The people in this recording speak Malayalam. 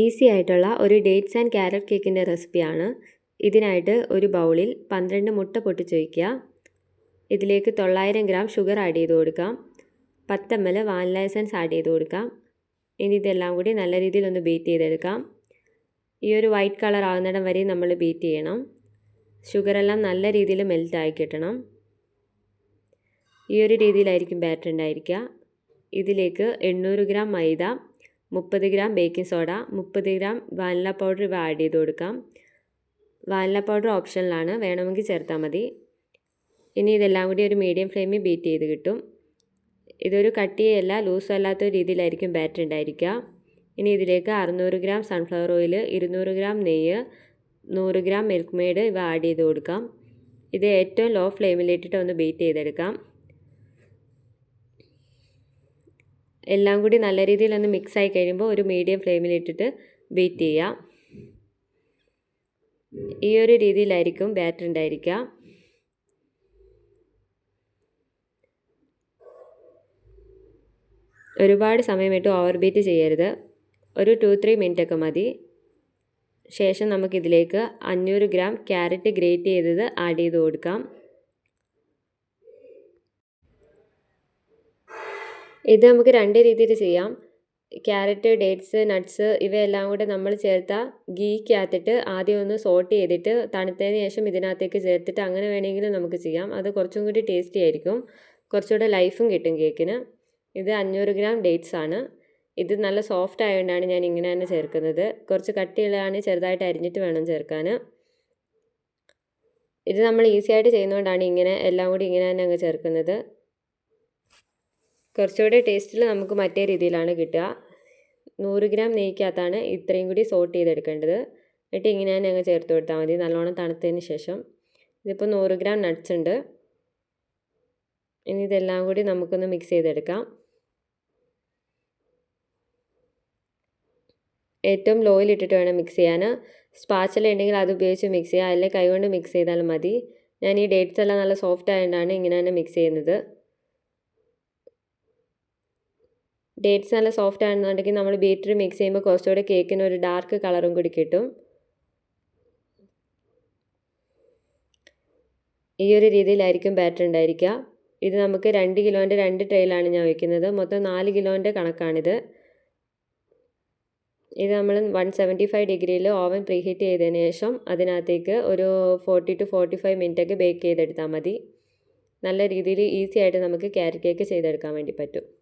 ഈസി ആയിട്ടുള്ള ഒരു ഡേറ്റ്സ് ആൻഡ് ക്യാരറ്റ് കേക്കിന്റെ റെസിപ്പിയാണ്. ഇതിനായിട്ട് ഒരു ബൗളിൽ പന്ത്രണ്ട് മുട്ട പൊട്ടിച്ച് വയ്ക്കുക ഇതിലേക്ക് തൊള്ളായിരം ഗ്രാം ഷുഗർ ആഡ് ചെയ്ത് കൊടുക്കാം പത്ത് M L vanilla essence add ചെയ്ത് കൊടുക്കാം ഇനി ഇതെല്ലാം കൂടി നല്ല രീതിയിൽ ഒന്ന് ബീറ്റ് ചെയ്തെടുക്കാം. ഈ ഒരു വൈറ്റ് കളർ ആകുന്നിടം വരെ നമ്മൾ ബീറ്റ് ചെയ്യണം. ഷുഗർ എല്ലാം നല്ല രീതിയിൽ മെൽറ്റ് ആയി കിട്ടണം. ഈ ഒരു രീതിയിലായിരിക്കും ബാറ്റർ ഉണ്ടായിരിക്കുക. ഇതിലേക്ക് എണ്ണൂറ് ഗ്രാം മൈദ മുപ്പത് ഗ്രാം ബേക്കിംഗ് സോഡ മുപ്പത് ഗ്രാം വാനില പൗഡർ ഇവ ആഡ് ചെയ്ത് കൊടുക്കാം. വാനില പൗഡർ ഓപ്ഷനിലാണ് വേണമെങ്കിൽ ചേർത്താൽ മതി. ഇനി ഇതെല്ലാം കൂടി ഒരു മീഡിയം ഫ്ലെയിമിൽ ബീറ്റ് ചെയ്ത് കിട്ടും. ഇതൊരു കട്ടിയല്ല ലൂസും അല്ലാത്ത രീതിയിലായിരിക്കും ബാറ്റർ ഉണ്ടായിരിക്കുക. ഇനി ഇതിലേക്ക് അറുന്നൂറ് ഗ്രാം സൺഫ്ലവർ ഓയിൽ ഇരുന്നൂറ് ഗ്രാം നെയ്യ് നൂറ് ഗ്രാം മിൽക്ക് മെയ്ഡ് ഇവ ആഡ് ചെയ്ത് കൊടുക്കാം. ഇത് ഏറ്റവും ലോ ഫ്ലെയിമിലിട്ടിട്ട് ഒന്ന് ബീറ്റ് ചെയ്തെടുക്കാം. എല്ലാം കൂടി നല്ല രീതിയിൽ ഒന്ന് മിക്സ് ആയി കഴിയുമ്പോൾ ഒരു മീഡിയം ഫ്ലെയിമിലിട്ടിട്ട് ബീറ്റ് ചെയ്യാം ഈ ഒരു രീതിയിലായിരിക്കും ബാറ്റർ ഉണ്ടായിരിക്കുക. ഒരുപാട് സമയമിട്ട് ഓവർ ബീറ്റ് ചെയ്യരുത്. ഒരു ടു ത്രീ മിനിറ്റ് ഒക്കെ മതി. ശേഷം നമുക്കിതിലേക്ക് അഞ്ഞൂറ് ഗ്രാം ക്യാരറ്റ് ഗ്രേറ്റ് ചെയ്തത് ആഡ് ചെയ്ത് കൊടുക്കാം. ഇത് നമുക്ക് രണ്ട് രീതിയിൽ ചെയ്യാം. ക്യാരറ്റ് ഡേറ്റ്സ് നട്ട്സ് ഇവയെല്ലാം കൂടെ നമ്മൾ ചേർത്ത ഗീക്കകത്തിട്ട് ആദ്യം ഒന്ന് സോട്ട് ചെയ്തിട്ട് തണുത്തതിന് ശേഷം ഇതിനകത്തേക്ക് ചേർത്തിട്ട് അങ്ങനെ വേണമെങ്കിലും നമുക്ക് ചെയ്യാം. അത് കുറച്ചും കൂടി ടേസ്റ്റി ആയിരിക്കും. കുറച്ചുകൂടെ ലൈഫും കിട്ടും കേക്കിന്. ഇത് അഞ്ഞൂറ് ഗ്രാം ഡേറ്റ്സ് ആണ്. ഇത് നല്ല സോഫ്റ്റ് ആയതുകൊണ്ടാണ് ഞാൻ ഇങ്ങനെ തന്നെ ചേർക്കുന്നത്. കുറച്ച് കട്ടിയുള്ളതാണ് ചെറുതായിട്ട് അരിഞ്ഞിട്ട് വേണം ചേർക്കാൻ. ഇത് നമ്മൾ ഈസി ആയിട്ട് ചെയ്യുന്നതുകൊണ്ടാണ് ഇങ്ങനെ എല്ലാം കൂടി ഇങ്ങനെ തന്നെ അങ്ങ് ചേർക്കുന്നത്. കുറച്ചുകൂടി ടേസ്റ്റിൽ നമുക്ക് മറ്റേ രീതിയിലാണ് കിട്ടുക. നൂറ് ഗ്രാം നെയ്ക്കകത്താണ് ഇത്രയും കൂടി സോട്ട് ചെയ്തെടുക്കേണ്ടത്. എന്നിട്ട് ഇങ്ങനെ തന്നെ ചേർത്ത് കൊടുത്താൽ മതി. നല്ലോണം തണുത്തതിന് ശേഷം ഇതിപ്പോൾ നൂറ് ഗ്രാം നട്ട്സ് ഉണ്ട്. ഇനി ഇതെല്ലാം കൂടി നമുക്കൊന്ന് മിക്സ് ചെയ്തെടുക്കാം. ഏറ്റവും ലോയിൽ ഇട്ടിട്ട് വേണം മിക്സ് ചെയ്യാൻ. സ്പാച്ചൽ ഉണ്ടെങ്കിൽ അത് ഉപയോഗിച്ച് മിക്സ് ചെയ്യുക. അല്ലെങ്കിൽ കൈകൊണ്ട് മിക്സ് ചെയ്താലും മതി. ഞാൻ ഈ ഡേറ്റ്സ് എല്ലാം നല്ല സോഫ്റ്റ് ആയതുകൊണ്ടാണ് ഇങ്ങനെ തന്നെ മിക്സ് ചെയ്യുന്നത്. ഡേറ്റ്സ് നല്ല സോഫ്റ്റ് ആണെന്നുണ്ടെങ്കിൽ നമ്മൾ ബീറ്റർ മിക്സ് ചെയ്യുമ്പോൾ കുറച്ചുകൂടെ കേക്കിന് ഒരു ഡാർക്ക് കളറും കൂടി കിട്ടും. ഈ ഒരു രീതിയിലായിരിക്കും ബാറ്റർ ഉണ്ടായിരിക്കുക. ഇത് നമുക്ക് രണ്ട് കിലോന്റെ രണ്ട് ട്രെയിലാണ് ഞാൻ വയ്ക്കുന്നത്. മൊത്തം നാല് കിലോന്റെ കണക്കാണിത്. ഇത് നമ്മൾ വൺ സെവന്റി ഫൈവ് ഡിഗ്രിയിൽ ഓവൻ പ്രീഹീറ്റ് ചെയ്തതിന് ശേഷം അതിനകത്തേക്ക് ഒരു ഫോർട്ടി ടു ഫോർട്ടി ഫൈവ് മിനിറ്റൊക്കെ ബേക്ക് ചെയ്തെടുത്താൽ മതി. നല്ല രീതിയിൽ ഈസി ആയിട്ട് നമുക്ക് ക്യാരറ്റ് കേക്ക് ചെയ്തെടുക്കാൻ വേണ്ടി പറ്റും.